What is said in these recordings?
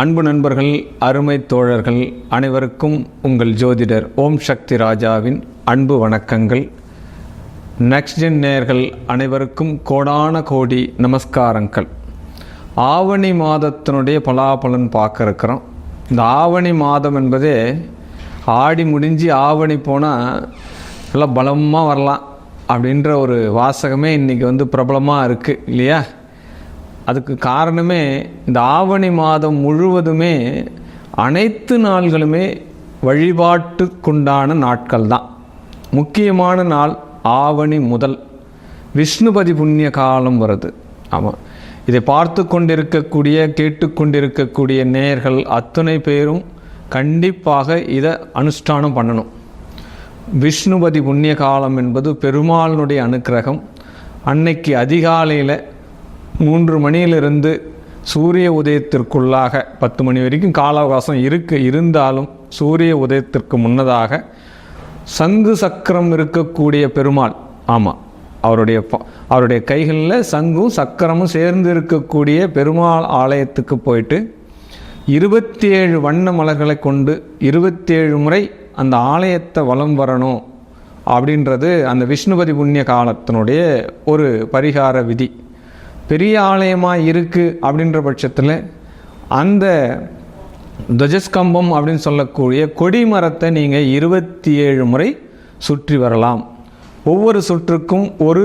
அன்பு நண்பர்கள் அருமை தோழர்கள் அனைவருக்கும் உங்கள் ஜோதிடர் ஓம் சக்தி ராஜாவின் அன்பு வணக்கங்கள். நெக்ஸ்ட் ஜென் நேயர்கள் அனைவருக்கும் கோடான கோடி நமஸ்காரங்கள். ஆவணி மாதத்தினுடைய பலாபலன் பார்க்க இருக்கிறோம் இந்த ஆவணி மாதம் என்பதே ஆடி முடிஞ்சு ஆவணி போனால் நல்லா பலமாக வரலாம் அப்படின்ற ஒரு வாசகமே இன்றைக்கி வந்து பிரபலமாக இருக்குது இல்லையா? அதுக்கு காரணமே இந்த ஆவணி மாதம் முழுவதுமே அனைத்து நாள்களுமே வழிபாட்டுக்குண்டான நாட்கள் தான் முக்கியமான நாள் ஆவணி முதல் விஷ்ணுபதி புண்ணிய காலம் வருது ஆமாம் இதை பார்த்து கொண்டிருக்கக்கூடிய கேட்டுக்கொண்டிருக்கக்கூடிய நேயர்கள் அத்தனை பேரும் கண்டிப்பாக இதை அனுஷ்டானம் பண்ணணும். விஷ்ணுபதி புண்ணிய காலம் என்பது பெருமாளினுடைய அனுக்கிரகம். அன்னைக்கு அதிகாலையில் மூன்று மணியிலிருந்து சூரிய உதயத்திற்குள்ளாக பத்து மணி வரைக்கும் கால அவகாசம் இருக்க இருந்தாலும் சூரிய உதயத்திற்கு முன்னதாக சங்கு சக்கரம் இருக்கக்கூடிய பெருமாள் ஆமாம் அவருடைய அவருடைய கைகளில் சங்கும் சக்கரமும் சேர்ந்து இருக்கக்கூடிய பெருமாள் ஆலயத்துக்கு போயிட்டு இருபத்தி ஏழு வண்ண மலர்களை கொண்டு இருபத்தேழு முறை அந்த ஆலயத்தை வலம் வரணும் அப்படின்றது அந்த விஷ்ணுபதி புண்ணிய காலத்தினுடைய ஒரு பரிகார விதி. பெரிய ஆலயமாக இருக்குது அப்படின்ற பட்சத்தில் அந்த துவஜஸ்கம்பம் அப்படின்னு சொல்லக்கூடிய கொடி மரத்தை நீங்கள் இருபத்தி ஏழு முறை சுற்றி வரலாம். ஒவ்வொரு சுற்றுக்கும் ஒரு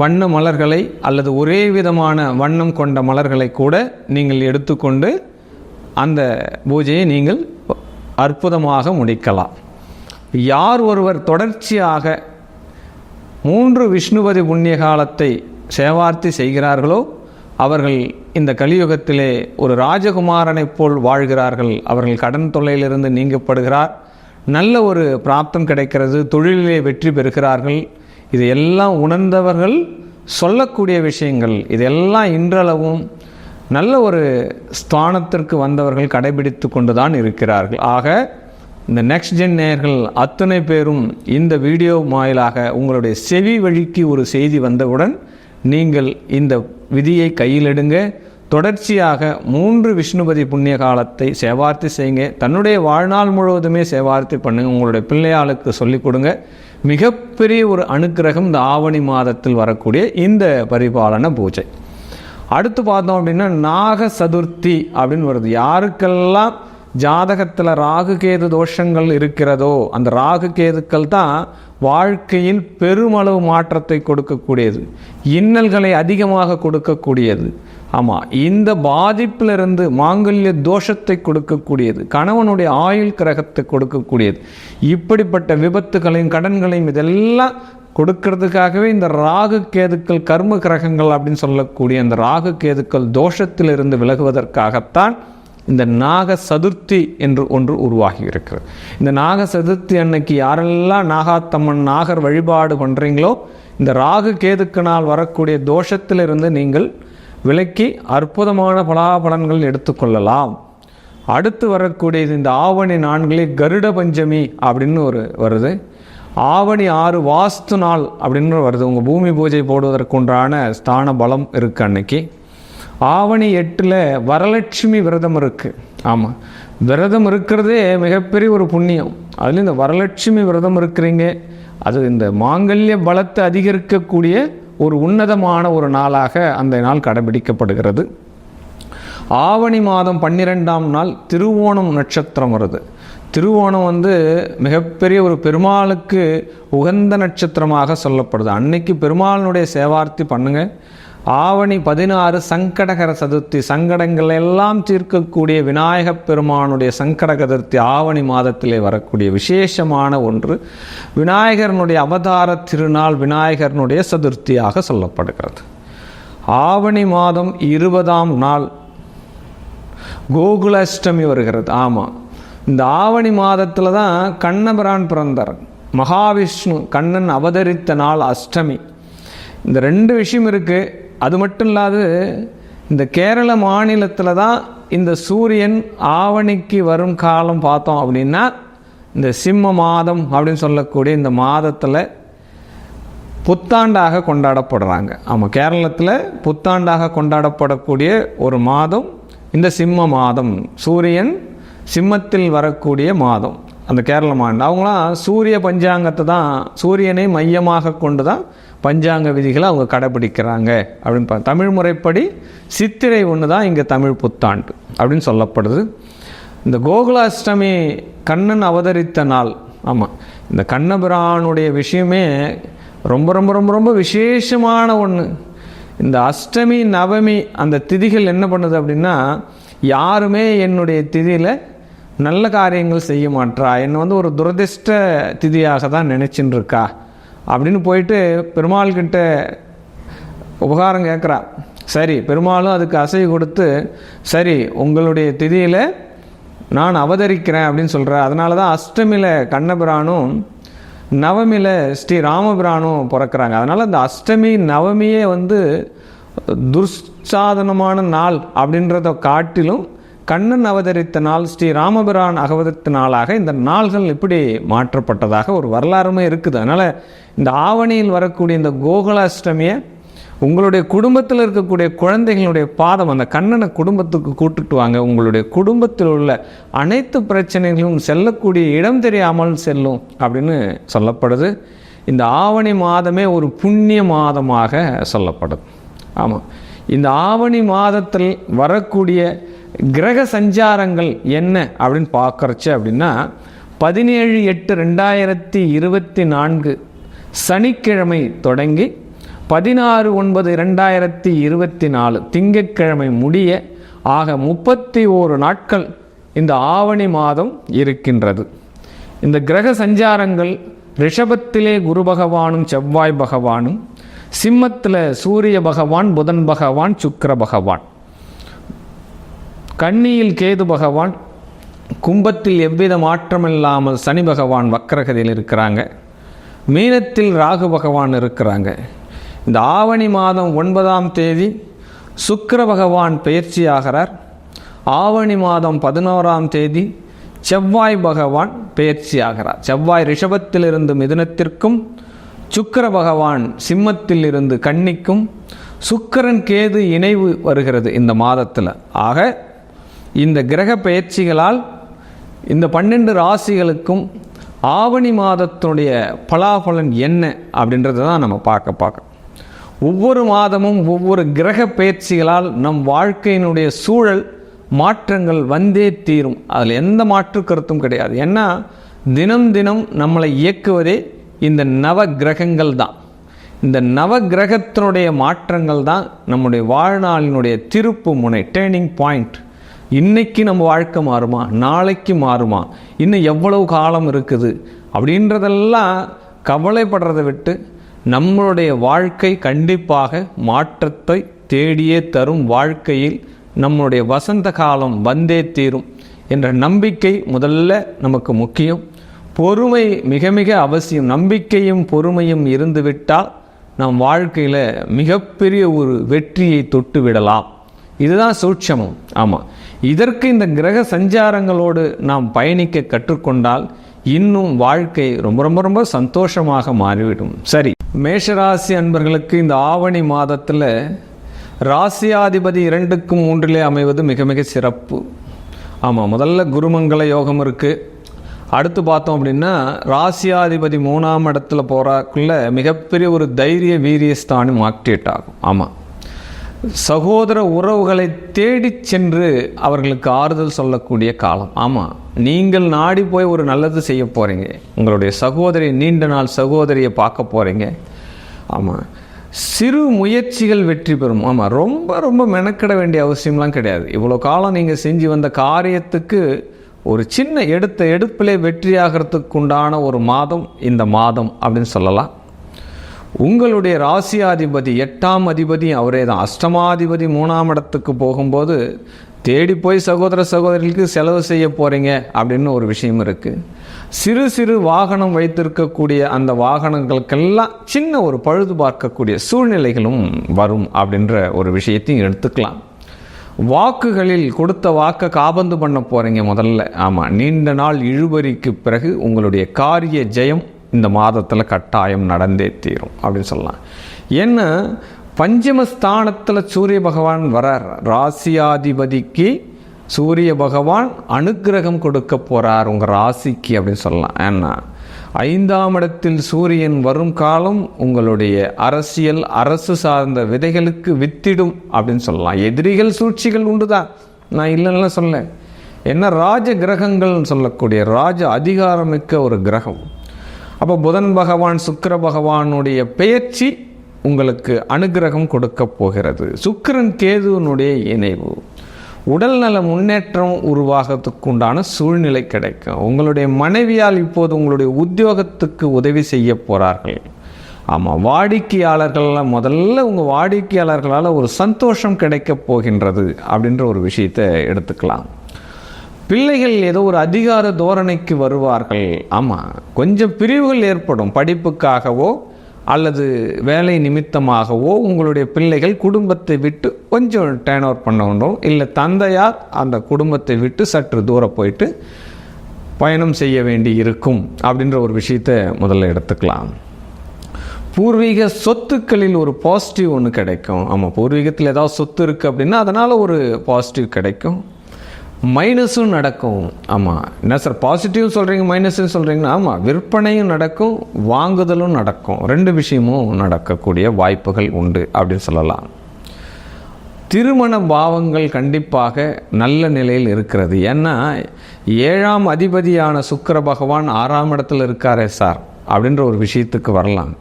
வண்ண மலர்களை அல்லது ஒரே விதமான வண்ணம் கொண்ட மலர்களை கூட நீங்கள் எடுத்துக்கொண்டு அந்த பூஜையை நீங்கள் அற்புதமாக முடிக்கலாம். யார் ஒருவர் தொடர்ச்சியாக மூன்று விஷ்ணுபதி புண்ணிய காலத்தை சேவார்த்தி செய்கிறார்களோ அவர்கள் இந்த கலியுகத்திலே ஒரு ராஜகுமாரனைப் போல் வாழ்கிறார்கள். அவர்கள் கடன் தொல்லையிலிருந்து நீங்கப்படுகிறார். நல்ல ஒரு பிராப்தம் கிடைக்கிறது. தொழிலிலே வெற்றி பெறுகிறார்கள். இதையெல்லாம் உணர்ந்தவர்கள் சொல்லக்கூடிய விஷயங்கள். இதெல்லாம் இன்றளவும் நல்ல ஒரு ஸ்தானத்திற்கு வந்தவர்கள் கடைபிடித்து கொண்டு தான் இருக்கிறார்கள். ஆக இந்த நெக்ஸ்ட் ஜென் நேயர்கள் அத்தனை பேரும் இந்த வீடியோ வாயிலாக உங்களுடைய செவி வழிக்கு ஒரு செய்தி வந்தவுடன் நீங்கள் இந்த விதியை கையில் எடுங்க. தொடர்ச்சியாக மூன்று விஷ்ணுபதி புண்ணிய காலத்தை சேவார்த்தி செய்யுங்க. தன்னுடைய வாழ்நாள் முழுவதுமே சேவார்த்தி பண்ணுங்க. உங்களுடைய பிள்ளையாளுக்கு சொல்லிக் கொடுங்க. மிகப்பெரிய ஒரு அனுக்கிரகம் இந்த ஆவணி மாதத்தில் வரக்கூடிய இந்த பரிபாலன பூஜை. அடுத்து பார்த்தோம் அப்படின்னா நாக சதுர்த்தி அப்படின்னு வருது. யாருக்கெல்லாம் ஜாதகத்தில் ராகு கேது தோஷங்கள் இருக்கிறதோ அந்த ராகு கேதுக்கள் தான் வாழ்க்கையில் பெருமளவு மாற்றத்தை கொடுக்கக்கூடியது. இன்னல்களை அதிகமாக கொடுக்கக்கூடியது. ஆமாம் இந்த பாதிப்பிலிருந்து மாங்கல்ய தோஷத்தை கொடுக்கக்கூடியது. கணவனுடைய ஆயுள் கிரகத்தை கொடுக்கக்கூடியது. இப்படிப்பட்ட விபத்துகளையும் கடன்களையும் இதெல்லாம் கொடுக்கறதுக்காகவே இந்த ராகு கேதுக்கள் கர்ம கிரகங்கள் அப்படின்னு சொல்லக்கூடிய அந்த ராகு கேதுக்கள் தோஷத்திலிருந்து விலகுவதற்காகத்தான் இந்த நாக சதுர்த்தி என்று ஒன்று உருவாகி இருக்கிறது இந்த நாக சதுர்த்தி அன்னைக்கு யாரெல்லாம் நாகாத்தம்மன் நாகர் வழிபாடு பண்ணுறீங்களோ இந்த ராகு கேதுக்கினால் வரக்கூடிய தோஷத்திலிருந்து நீங்கள் விலக்கி அற்புதமான பலாபலன்கள் எடுத்துக்கொள்ளலாம் அடுத்து வரக்கூடியது இந்த ஆவணி நான்களே கருட பஞ்சமி அப்படின்னு ஒரு வருது. ஆவணி ஆறு வாஸ்து நாள் அப்படின்னு வருது. உங்கள் பூமி பூஜை போடுவதற்குண்டான ஸ்தான பலம் இருக்குது அன்னைக்கு. ஆவணி எட்டில் வரலட்சுமி விரதம் இருக்குது ஆமாம் விரதம் இருக்கிறதே மிகப்பெரிய ஒரு புண்ணியம். அதுலேயும் இந்த வரலட்சுமி விரதம் இருக்கிறீங்க. அது இந்த மாங்கல்ய பலத்தை அதிகரிக்கக்கூடிய ஒரு உன்னதமான ஒரு நாளாக அந்த நாள் கடைபிடிக்கப்படுகிறது. ஆவணி மாதம் பன்னிரெண்டாம் நாள் திருவோணம் நட்சத்திரம் வருது. திருவோணம் வந்து மிகப்பெரிய ஒரு பெருமாளுக்கு உகந்த நட்சத்திரமாக சொல்லப்படுது. அன்னைக்கு பெருமாளினுடைய சேவார்த்தி பண்ணுங்கள் ஆவணி பதினாறு சங்கடகர சதுர்த்தி. சங்கடங்கள் எல்லாம் தீர்க்கக்கூடிய விநாயகப் பெருமானுடைய சங்கட சதுர்த்தி ஆவணி மாதத்திலே வரக்கூடிய விசேஷமான ஒன்று. விநாயகரனுடைய அவதார திருநாள் விநாயகரனுடைய சதுர்த்தியாக சொல்லப்படுகிறது. ஆவணி மாதம் இருபதாம் நாள் கோகுலாஷ்டமி வருகிறது. ஆமாம் இந்த ஆவணி மாதத்தில் தான் கண்ணபிரான் பிறந்தார். மகாவிஷ்ணு கண்ணன் அவதரித்த நாள் அஷ்டமி. இந்த ரெண்டு விஷயம் இருக்குது அது மட்டும் இல்லாது இந்த கேரள மாநிலத்தில் தான் இந்த சூரியன் ஆவணிக்கு வரும் காலம் பார்த்தோம் அப்படின்னா இந்த சிம்ம மாதம் அப்படின்னு சொல்லக்கூடிய இந்த மாதத்தில் புத்தாண்டாக கொண்டாடப்படுறாங்க. ஆமாம் கேரளத்தில் புத்தாண்டாக கொண்டாடப்படக்கூடிய ஒரு மாதம் இந்த சிம்ம மாதம். சூரியன் சிம்மத்தில் வரக்கூடிய மாதம். அந்த கேரள மாநிலம் அவங்களாம் சூரிய பஞ்சாங்கத்தை தான் சூரியனை மையமாக கொண்டு தான் பஞ்சாங்க விதிகளை அவங்க கடைபிடிக்கிறாங்க அப்படின்னு பா தமிழ் முறைப்படி சித்திரை ஒன்று தான் இங்கே தமிழ் புத்தாண்டு அப்படின்னு சொல்லப்படுது. இந்த கோகுலாஷ்டமி கண்ணன் அவதரித்த நாள். ஆமாம் இந்த கண்ணபிரானுடைய விஷயமே ரொம்ப ரொம்ப ரொம்ப ரொம்ப விசேஷமான ஒன்று இந்த அஷ்டமி நவமி அந்த திதிகள் என்ன பண்ணுது அப்படின்னா யாருமே என்னுடைய திதியில் நல்ல காரியங்கள் செய்ய மாட்றா. என்னை வந்து ஒரு துரதிர்ஷ்ட திதியாக தான் நினச்சின்னு இருக்கா அப்படின்னு போயிட்டு பெருமாள்கிட்ட உபகாரம் கேட்குறா சரி பெருமாளும் அதுக்கு அசை கொடுத்து சரி உங்களுடைய திதியில் நான் அவதரிக்கிறேன் அப்படின்னு சொல்கிறேன் அதனால தான் அஷ்டமியில் கண்ணபிரானும் நவமியில் ஸ்ரீ ராமபிரானும் பிறக்கிறாங்க. அதனால் அந்த அஷ்டமி நவமியே வந்து துர்சாதனமான நாள் அப்படின்றத காட்டிலும் கண்ணன் அவதரித்த நாள் ஸ்ரீ ராமபிரான் அகவதத்து நாளாக இந்த நாள்கள் இப்படி மாற்றப்பட்டதாக ஒரு வரலாறுமே இருக்குது. அதனால் இந்த ஆவணியில் வரக்கூடிய இந்த கோகுலாஷ்டமியை உங்களுடைய குடும்பத்தில் இருக்கக்கூடிய குழந்தைகளுடைய பாதம் அந்த கண்ணனை குடும்பத்துக்கு கூட்டுட்டு வாங்க. உங்களுடைய குடும்பத்தில் உள்ள அனைத்து பிரச்சனைகளும் செல்லக்கூடிய இடம் தெரியாமல் செல்லும் அப்படின்னு சொல்லப்படுது. இந்த ஆவணி மாதமே ஒரு புண்ணிய மாதமாக சொல்லப்படுது. ஆமாம் இந்த ஆவணி மாதத்தில் வரக்கூடிய கிரக சஞ்சாரங்கள் என்ன அப்படின்னு பார்க்குறச்சு அப்படின்னா பதினேழு எட்டு ரெண்டாயிரத்தி இருபத்தி நான்கு சனிக்கிழமை தொடங்கி பதினாறு ஒன்பது ரெண்டாயிரத்தி இருபத்தி நாலு திங்கட்கிழமை முடிய ஆக முப்பத்தி ஓரு நாட்கள் இந்த ஆவணி மாதம் இருக்கின்றது. இந்த கிரக சஞ்சாரங்கள் ரிஷபத்திலே குரு பகவானும் செவ்வாய் பகவானும் சிம்மத்தில் சூரிய பகவான் புதன் பகவான் சுக்கர பகவான். கன்னியில் கேது பகவான் கும்பத்தில் எவ்வித மாற்றமில்லாமல் சனி பகவான் வக்கரகதியில் இருக்கிறாங்க. மீனத்தில் ராகு பகவான் இருக்கிறாங்க. இந்த ஆவணி மாதம் ஒன்பதாம் தேதி சுக்கிர பகவான் பயிற்சியாகிறார் ஆவணி மாதம் பதினோராம் தேதி செவ்வாய் பகவான் பயிற்சியாகிறார் செவ்வாய் ரிஷபத்திலிருந்து மிதுனத்திற்கும் சுக்கர பகவான் சிம்மத்தில் இருந்து கன்னிக்கும் சுக்கிரன் கேது இணைவு வருகிறது இந்த மாதத்தில். ஆக இந்த கிரக பயிற்சிகளால் இந்த பன்னெண்டு ராசிகளுக்கும் ஆவணி மாதத்தினுடைய பலாபலன் என்ன அப்படின்றத தான் நம்ம பார்க்க பார்க்க ஒவ்வொரு மாதமும் ஒவ்வொரு கிரக பயிற்சிகளால் நம் வாழ்க்கையினுடைய சூழல் மாற்றங்கள் வந்தே தீரும். அதில் எந்த மாற்று கருத்தும் கிடையாது. ஏன்னா தினம் தினம் நம்மளை இயக்குவதே இந்த நவ கிரகங்கள் தான். இந்த நவ கிரகத்தினுடைய மாற்றங்கள் தான் நம்முடைய வாழ்நாளினுடைய திருப்பு முனை டேர்னிங் பாயிண்ட் இன்னைக்கு நம்ம வாழ்க்கை மாறுமா? நாளைக்கு மாறுமா? இன்னும் எவ்வளவு காலம் இருக்குது? அப்படின்றதெல்லாம் கவலைப்படுறதை விட்டு நம்மளுடைய வாழ்க்கை கண்டிப்பாக மாற்றத்தை தேடியே தரும் வாழ்க்கையில் நம்மளுடைய வசந்த காலம் வந்தே தீரும் என்ற நம்பிக்கை முதல்ல நமக்கு முக்கியம். பொறுமை மிக மிக அவசியம். நம்பிக்கையும் பொறுமையும் இருந்துவிட்டால் நம் வாழ்க்கையில் மிகப்பெரிய ஒரு வெற்றியை தொட்டு விடலாம் இதுதான் சூட்சமம். ஆமாம் இதற்கு இந்த கிரக சஞ்சாரங்களோடு நாம் பயணிக்க கற்றுக்கொண்டால் இன்னும் வாழ்க்கை ரொம்ப ரொம்ப ரொம்ப சந்தோஷமாக மாறிவிடும். சரி மேஷராசி அன்பர்களுக்கு இந்த ஆவணி மாதத்தில் ராசியாதிபதி இரண்டுக்கும் மூன்றிலே அமைவது மிக மிக சிறப்பு. ஆமாம் முதல்ல குருமங்கள யோகம் இருக்குது அடுத்து பார்த்தோம் அப்படின்னா ராசியாதிபதி மூணாம் இடத்துல போகிறாக்குள்ள மிகப்பெரிய ஒரு தைரிய வீரியஸ்தானம் ஆக்டிவேட் ஆகும். ஆமாம் சகோதர உறவுகளை தேடிச் சென்று அவர்களுக்கு ஆறுதல் சொல்லக்கூடிய காலம். ஆமாம் நீங்கள் நாடி போய் ஒரு நல்லது செய்ய போகிறீங்க உங்களுடைய சகோதரி நீண்ட நாள் சகோதரியை பார்க்க போகிறீங்க ஆமாம் சிறு முயற்சிகள் வெற்றி பெறும். ஆமாம் ரொம்ப ரொம்ப மெனக்கிட வேண்டிய அவசியம்லாம் கிடையாது. இவ்வளோ காலம் நீங்கள் செஞ்சு வந்த காரியத்துக்கு ஒரு சின்ன எடுத்த எடுப்பிலே வெற்றியாகிறதுக்கு உண்டான ஒரு மாதம் இந்த மாதம் அப்படின்னு சொல்லலாம். உங்களுடைய ராசியாதிபதி எட்டாம் அதிபதி அவரே தான் அஷ்டமாதிபதி மூணாம் இடத்துக்கு போகும்போது தேடி போய் சகோதர சகோதரிகளுக்கு செலவு செய்ய போகிறீங்க அப்படின்னு ஒரு விஷயம் இருக்குது சிறு சிறு வாகனம் வைத்திருக்கக்கூடிய அந்த வாகனங்களுக்கெல்லாம் சின்ன ஒரு பழுது பார்க்கக்கூடிய சூழ்நிலைகளும் வரும் அப்படின்ற ஒரு விஷயத்தையும் எடுத்துக்கலாம். வாக்குகளில் கொடுத்த வாக்கை காபந்து பண்ண போகிறீங்க முதல்ல. ஆமாம் நீண்ட நாள் இழுபறிக்கு பிறகு உங்களுடைய காரிய ஜெயம் இந்த மாதத்தில் கட்டாயம் நடந்தே தீரும் அப்படின்னு சொல்லலாம். ஏன்னா பஞ்சமஸ்தானத்தில் சூரிய பகவான் வரார். ராசியாதிபதிக்கு சூரிய பகவான் அனுக்கிரகம் கொடுக்க போகிறார் உங்கள் ராசிக்கு அப்படின்னு சொல்லலாம். ஏன்னா ஐந்தாம் இடத்தில் சூரியன் வரும் காலம் உங்களுடைய அரசியல் அரசு சார்ந்த விதைகளுக்கு வித்திடும் அப்படின்னு சொல்லலாம். எதிரிகள் சூழ்ச்சிகள் உண்டுதான். நான் இல்லைன்னா சொல்ல என்ன? ராஜ கிரகங்கள்னு சொல்லக்கூடிய ராஜ அதிகாரமிக்க ஒரு கிரகம். அப்போ புதன் பகவான் சுக்கர பகவானுடைய பெயர்ச்சி உங்களுக்கு அனுகிரகம் கொடுக்க போகிறது. சுக்கிரன் கேதுவனுடைய இணைவு. உடல்நல முன்னேற்றம் உருவாகிறதுக்கு உண்டான சூழ்நிலை கிடைக்கும். உங்களுடைய மனைவியால் இப்போது உங்களுடைய உத்தியோகத்துக்கு உதவி செய்ய போகிறார்கள் ஆமாம் வாடிக்கையாளர்கள்லாம் முதல்ல உங்கள் வாடிக்கையாளர்களால் ஒரு சந்தோஷம் கிடைக்கப் போகின்றது அப்படின்ற ஒரு விஷயத்தை எடுத்துக்கலாம். பிள்ளைகள் ஏதோ ஒரு அதிகார தோரணைக்கு வருவார்கள். ஆமாம் கொஞ்சம் பிரிவுகள் ஏற்படும். படிப்புக்காகவோ அல்லது வேலை நிமித்தமாகவோ உங்களுடைய பிள்ளைகள் குடும்பத்தை விட்டு கொஞ்சம் டேர்ன் ஓவர் பண்ண வேண்டும் இல்லை தந்தையார் அந்த குடும்பத்தை விட்டு சற்று தூரம் போயிட்டு பயணம் செய்ய வேண்டி இருக்கும் அப்படின்ற ஒரு விஷயத்தை முதல்ல எடுத்துக்கலாம். பூர்வீக சொத்துக்களில் ஒரு பாசிட்டிவ் ஒன்று கிடைக்கும். ஆமாம் பூர்வீகத்தில் ஏதாவது சொத்து இருக்குது அப்படின்னா அதனால் ஒரு பாசிட்டிவ் கிடைக்கும். மைனஸும் நடக்கும். ஆமாம் என்ன சார் பாசிட்டிவ் சொல்கிறீங்க மைனஸும் சொல்கிறீங்கன்னா ஆமாம் விற்பனையும் நடக்கும் வாங்குதலும் நடக்கும். ரெண்டு விஷயமும் நடக்கக்கூடிய வாய்ப்புகள் உண்டு அப்படின்னு சொல்லலாம். திருமண பாவங்கள் கண்டிப்பாக நல்ல நிலையில் இருக்கிறது. ஏன்னா ஏழாம் அதிபதியான சுக்கர பகவான் ஆறாம் இடத்துல இருக்காரே சார் அப்படின்ற ஒரு விஷயத்துக்கு வரலாம்.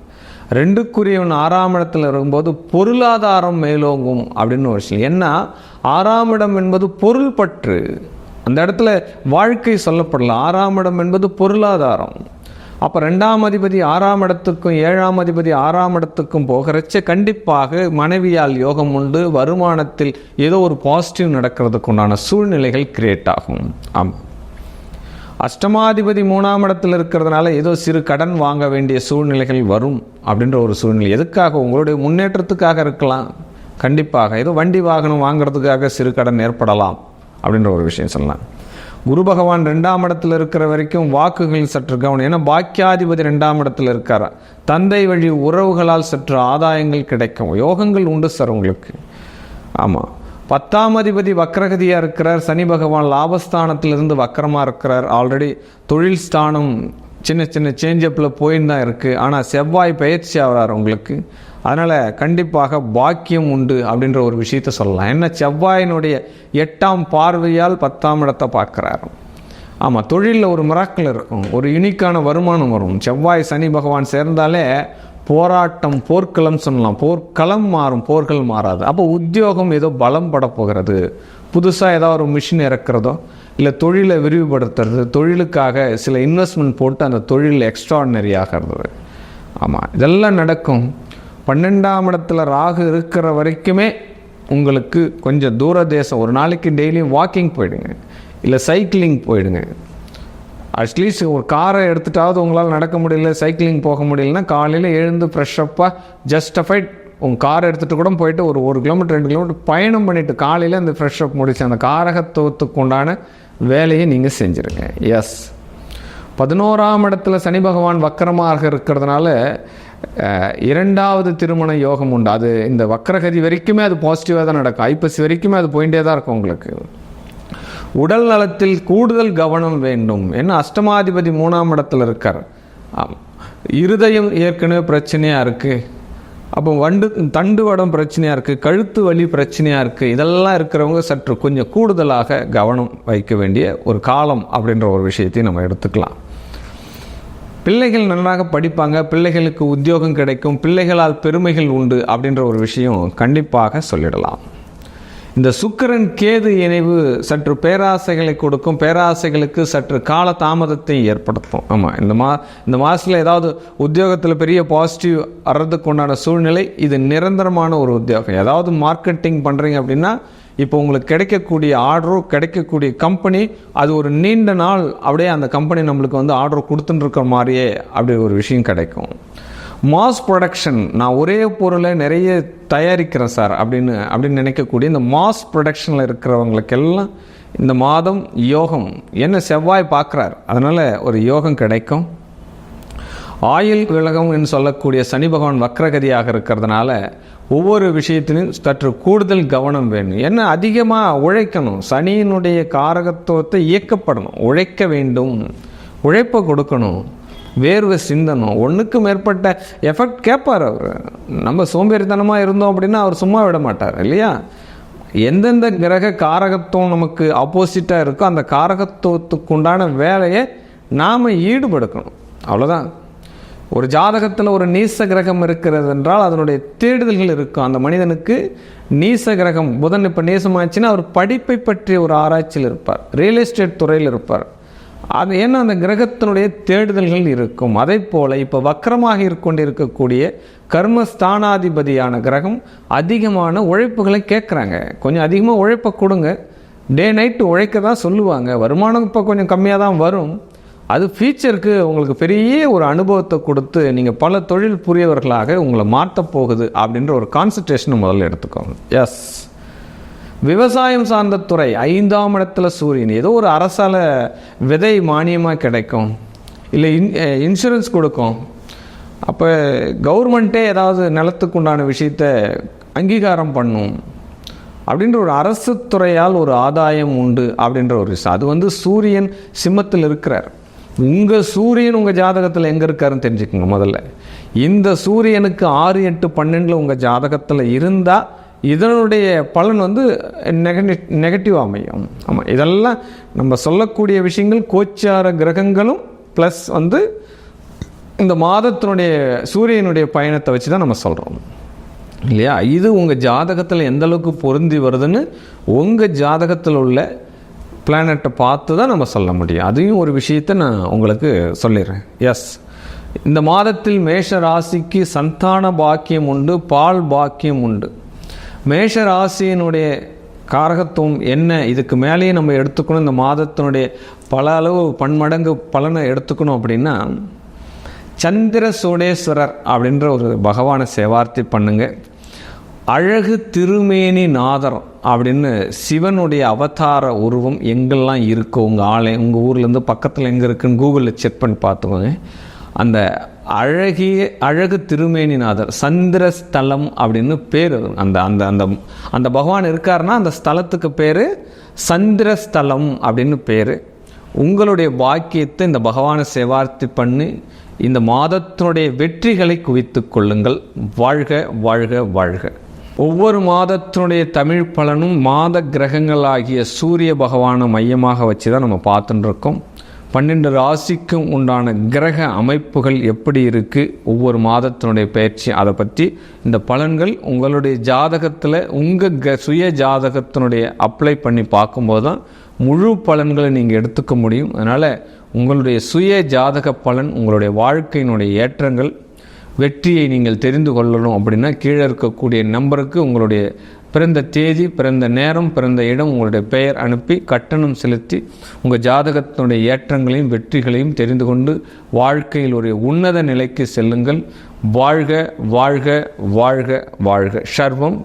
ரெண்டுக்குரியவன் ஆறாம் இடத்துல இருக்கும்போது பொருளாதாரம் மேலோங்கும் அப்படின்னு ஒரு விஷயம். ஏன்னா ஆறாம் இடம் என்பது பொருள் பற்று அந்த இடத்துல வாழ்க்கை சொல்லப்படல ஆறாம் இடம் என்பது பொருளாதாரம். அப்போ ரெண்டாம் அதிபதி ஆறாம் இடத்துக்கும் ஏழாம் அதிபதி ஆறாம் இடத்துக்கும் போகிறச்ச கண்டிப்பாக மனைவியால் யோகம் உண்டு. வருமானத்தில் ஏதோ ஒரு பாசிட்டிவ் நடக்கிறதுக்கு உண்டான சூழ்நிலைகள் கிரியேட் ஆகும். ஆமாம் அஷ்டமாதிபதி மூணாம் இடத்தில் இருக்கிறதுனால ஏதோ சிறு கடன் வாங்க வேண்டிய சூழ்நிலைகள் வரும் அப்படின்ற ஒரு சூழ்நிலை. எதுக்காக? உங்களுடைய முன்னேற்றத்துக்காக இருக்கலாம். கண்டிப்பாக. ஏதோ வண்டி வாகனம் வாங்குறதுக்காக சிறு கடன் ஏற்படலாம் அப்படின்ற ஒரு விஷயம் சொல்லலாம். குரு பகவான் ரெண்டாம் இடத்துல இருக்கிற வரைக்கும் வாக்குகள் சற்று கவனம். ஏன்னா பாக்கியாதிபதி ரெண்டாம் இடத்துல இருக்கார்? தந்தை வழி உறவுகளால் சற்று ஆதாயங்கள் கிடைக்கும். யோகங்கள் உண்டு சார் உங்களுக்கு. ஆமாம் பத்தாம் அதிபதி வக்ரகதியாக இருக்கிறார். சனி பகவான் லாபஸ்தானத்திலிருந்து வக்கரமாக இருக்கிறார். ஆல்ரெடி தொழில் ஸ்தானம் சின்ன சின்ன சேஞ்சப்பில் போயின்னு தான் இருக்குது ஆனால் செவ்வாய் பயிற்சி ஆகிறார் உங்களுக்கு. அதனால் கண்டிப்பாக பாக்கியம் உண்டு அப்படின்ற ஒரு விஷயத்த சொல்லலாம். என்ன செவ்வாயினுடைய எட்டாம் பார்வையால் பத்தாம் இடத்தை பார்க்குறாரு. ஆமாம் தொழிலில் ஒரு மிராக்கள் இருக்கும். ஒரு யுனிக்கான வருமானம் வரும். செவ்வாய் சனி பகவான் சேர்ந்தாலே போராட்டம் போர்க்களம் சொல்லலாம். போர்க்களம் மாறும் போர்கள் மாறாது. அப்போ உத்தியோகம் ஏதோ பலம் பட போகிறது. புதுசாக ஏதாவது ஒரு மிஷின் இறக்குறதோ இல்லை தொழிலை விரிவுபடுத்துறது தொழிலுக்காக சில இன்வெஸ்ட்மெண்ட் போட்டு அந்த தொழில் எக்ஸ்ட்ராடினரி ஆகிறது. ஆமாம் இதெல்லாம் நடக்கும். பன்னெண்டாம் இடத்துல ராகு இருக்கிற வரைக்குமே உங்களுக்கு கொஞ்சம் தூர தேசம் ஒரு நாளைக்கு டெய்லியும் வாக்கிங் போயிடுங்க. இல்லை சைக்கிளிங் போயிடுங்க. அட்லீஸ்ட் ஒரு காரை எடுத்துட்டாவது உங்களால் நடக்க முடியல சைக்கிளிங் போக முடியலன்னா காலையில் எழுந்து ஃப்ரெஷ்ஷப்பாக ஜஸ்டிஃபைட் உங்கள் கார் எடுத்துகிட்டு கூட போயிட்டு ஒரு ஒரு கிலோமீட்டர் ரெண்டு கிலோமீட்டர் பயணம் பண்ணிவிட்டு காலையில் அந்த ஃப்ரெஷ்ஷப் முடிச்சு அந்த காரகத்துவத்துக்கு உண்டான வேலையை நீங்கள் செஞ்சுருங்க. எஸ் பதினோராம் இடத்துல சனி பகவான் வக்கரமாக இருக்கிறதுனால இரண்டாவது திருமண யோகம் உண்டு. அது இந்த வக்கரகதி வரைக்குமே அது பாசிட்டிவாக தான் நடக்கும். ஐப்பசி வரைக்குமே அது போயிட்டே தான் இருக்கும் உங்களுக்கு. உடல் நலத்தில் கூடுதல் கவனம் வேண்டும். ஏன்னா அஷ்டமாதிபதி மூணாம் இடத்துல இருக்கார். இருதயம் ஏற்கனவே பிரச்சனையாக இருக்குது அப்போ வண்டு தண்டு வடம் பிரச்சனையாக இருக்குது கழுத்து வலி பிரச்சனையாக இருக்குது இதெல்லாம் இருக்கிறவங்க சற்று கொஞ்சம் கூடுதலாக கவனம் வைக்க வேண்டிய ஒரு காலம் அப்படின்ற ஒரு விஷயத்தையும் நம்ம எடுத்துக்கலாம். பிள்ளைகள் நன்றாக படிப்பாங்க. பிள்ளைகளுக்கு உத்தியோகம் கிடைக்கும். பிள்ளைகளால் பெருமைகள் உண்டு அப்படின்ற ஒரு விஷயம் கண்டிப்பாக சொல்லிடலாம். இந்த சுக்கிரன் கேது இணைவு சற்று பேராசைகளை கொடுக்கும். பேராசைகளுக்கு சற்று கால தாமதத்தை ஏற்படுத்தும். ஆமாம் இந்த மா இந்த மாதத்தில் ஏதாவது உத்தியோகத்தில் பெரிய பாசிட்டிவ் வர்றதுக்கு உண்டான சூழ்நிலை இது நிரந்தரமான ஒரு உத்தியோகம். ஏதாவது மார்க்கெட்டிங் பண்ணுறீங்க அப்படின்னா இப்போ உங்களுக்கு கிடைக்கக்கூடிய ஆர்டரோ கிடைக்கக்கூடிய கம்பெனி அது ஒரு நீண்ட நாள் அப்படியே அந்த கம்பெனி நம்மளுக்கு வந்து ஆர்டர் கொடுத்துட்டு இருக்கிற மாதிரியே அப்படி ஒரு விஷயம் கிடைக்கும். மாஸ் ப்ரொடக்ஷன் நான் ஒரே பொருளை நிறைய தயாரிக்கிறேன் சார் அப்படின்னு அப்படின்னு நினைக்கக்கூடிய இந்த மாஸ் ப்ரொடக்ஷனில் இருக்கிறவங்களுக்கெல்லாம் இந்த மாதம் யோகம் என்ன செவ்வாய் பார்க்குறார் அதனால் ஒரு யோகம் கிடைக்கும். ஆயுள் விலகம் என்று சொல்லக்கூடிய சனி பகவான் வக்ரகதியாக இருக்கிறதுனால ஒவ்வொரு விஷயத்திலும் சற்று கூடுதல் கவனம் வேணும். என்ன அதிகமாக உழைக்கணும் சனியினுடைய காரகத்துவத்தை இயக்கப்படணும் உழைக்க வேண்டும் உழைப்பை கொடுக்கணும். வேர்வை சிந்தனம். ஒன்றுக்கு மேற்பட்ட எஃபெக்ட் கேட்பார் அவர். நம்ம சோம்பேறித்தனமாக இருந்தோம் அப்படின்னா அவர் சும்மா விட மாட்டார் இல்லையா? எந்தெந்த கிரக காரகத்துவம் நமக்கு ஆப்போசிட்டாக இருக்கோ அந்த காரகத்துவத்துக்கு உண்டான வேலையை நாம் ஈடுபடுக்கணும். அவ்வளோதான் ஒரு ஜாதகத்தில் ஒரு நீச கிரகம் இருக்கிறது என்றால் அதனுடைய தேடுதல்கள் இருக்கும். அந்த மனிதனுக்கு நீச கிரகம் புதன் இப்போ நேசமாச்சுன்னா அவர் படிப்பை பற்றிய ஒரு ஆராய்ச்சியில் இருப்பார். ரியல் எஸ்டேட் துறையில் இருப்பார். அது ஏன்னா அந்த கிரகத்தினுடைய தேடுதல்கள் இருக்கும். அதே போல் இப்போ வக்கரமாக இருக்கொண்டிருக்கக்கூடிய கர்மஸ்தானாதிபதியான கிரகம் அதிகமான உழைப்புகளை கேட்குறாங்க. கொஞ்சம் அதிகமாக உழைப்பை கொடுங்க. டே நைட்டு உழைக்க தான் சொல்லுவாங்க. வருமானம் இப்போ கொஞ்சம் கம்மியாக தான் வரும். அது ஃபியூச்சருக்கு உங்களுக்கு பெரிய ஒரு அனுபவத்தை கொடுத்து நீங்கள் பல தொழில் புரியவர்களாக உங்களை மாற்றப் போகுது அப்படின்ற ஒரு கான்சன்ட்ரேஷனை முதல்ல எடுத்துக்கோங்க. எஸ் விவசாயம் சார்ந்த துறை ஐந்தாம் இடத்துல சூரியன். ஏதோ ஒரு அரசால விதை மானியமாக கிடைக்கும். இல்லை இன் இன்சூரன்ஸ் கொடுக்கும். அப்போ கவர்மெண்ட்டே ஏதாவது நிலத்துக்கு உண்டான விஷயத்த அங்கீகாரம் பண்ணும். அப்படின்ற ஒரு அரசு துறையால் ஒரு ஆதாயம் உண்டு அப்படின்ற ஒரு விஷயம். அது வந்து சூரியன் சிம்மத்தில் இருக்கிறார். உங்கள் சூரியன் உங்கள் ஜாதகத்தில் எங்கே இருக்காருன்னு தெரிஞ்சுக்கோங்க முதல்ல. இந்த சூரியனுக்கு ஆறு எட்டு பன்னெண்டில் உங்கள் ஜாதகத்தில் இருந்தால் இதனுடைய பலன் வந்து நெகட்டிவ் நெகட்டிவ் அமையும். ஆமாம் இதெல்லாம் நம்ம சொல்லக்கூடிய விஷயங்கள் கோச்சார கிரகங்களும் ப்ளஸ் வந்து இந்த மாதத்தினுடைய சூரியனுடைய பயணத்தை வச்சு தான் நம்ம சொல்கிறோம் இல்லையா? இது உங்கள் ஜாதகத்தில் எந்த அளவுக்கு பொருந்தி வருதுன்னு உங்கள் ஜாதகத்தில் உள்ள பிளானட்டை பார்த்து தான் நம்ம சொல்ல முடியும். அதையும் ஒரு விஷயத்தை நான் உங்களுக்கு சொல்லிடுறேன். எஸ் இந்த மாதத்தில் மேஷ ராசிக்கு சந்தான பாக்கியம் உண்டு பால் பாக்கியம் உண்டு. மேஷ ராசியினுடைய காரகத்துவம் என்ன? இதுக்கு மேலேயே நம்ம எடுத்துக்கணும். இந்த மாதத்தினுடைய பல அளவு பன்மடங்கு பலனை எடுத்துக்கணும் அப்படின்னா சந்திர சோடேஸ்வரர் அப்படின்ற ஒரு பகவானை சேவார்த்தி பண்ணுங்க. அழகு திருமேனி நாதர் அப்படின்னு சிவனுடைய அவதார உருவம் எங்கெல்லாம் இருக்கோ? உங்கள் ஆலை உங்கள் ஊர்லேருந்து பக்கத்தில் எங்கே இருக்குன்னு கூகுளில் செக் பண்ணி பார்த்துக்கோங்க. அந்த அழகிய அழகு திருமேனிநாதர் சந்திரஸ்தலம் அப்படின்னு பேர். அந்த அந்த அந்த அந்த பகவான் இருக்காருன்னா அந்த ஸ்தலத்துக்கு பேர் சந்திரஸ்தலம் அப்படின்னு பேர். உங்களுடைய பாக்கியத்தை இந்த பகவானை சேவார்த்தி பண்ணி இந்த மாதத்தினுடைய வெற்றிகளை குவித்து கொள்ளுங்கள். வாழ்க வாழ்க வாழ்க. ஒவ்வொரு மாதத்தினுடைய தமிழ் பலனும் மாத கிரகங்கள் ஆகிய சூரிய பகவானை மையமாக வச்சு தான் நம்ம பார்த்துட்டு இருக்கோம் பன்னெண்டு ராசிக்கும் உண்டான கிரக அமைப்புகள் எப்படி இருக்குது ஒவ்வொரு மாதத்தினுடைய பயிற்சி. அதை பற்றி இந்த பலன்கள் உங்களுடைய ஜாதகத்தில் உங்கள் க சுய ஜாதகத்தினுடைய அப்ளை பண்ணி பார்க்கும்போது தான் முழு பலன்களை நீங்கள் எடுத்துக்க முடியும். அதனால் உங்களுடைய சுய ஜாதக பலன் உங்களுடைய வாழ்க்கையினுடைய ஏற்றங்கள் வெற்றியை நீங்கள் தெரிந்து கொள்ளணும் அப்படின்னா கீழே இருக்கக்கூடிய நம்பருக்கு உங்களுடைய பிறந்த தேதி பிறந்த நேரம் பிறந்த இடம் உங்களுடைய பெயர் அனுப்பி கட்டணம் செலுத்தி உங்கள் ஜாதகத்தினுடைய ஏற்றங்களையும் வெற்றிகளையும் தெரிந்து கொண்டு வாழ்க்கையில் ஒரு உன்னத நிலைக்கு செல்லுங்கள். வாழ்க வாழ்க வாழ்க வாழ்க. சர்வம்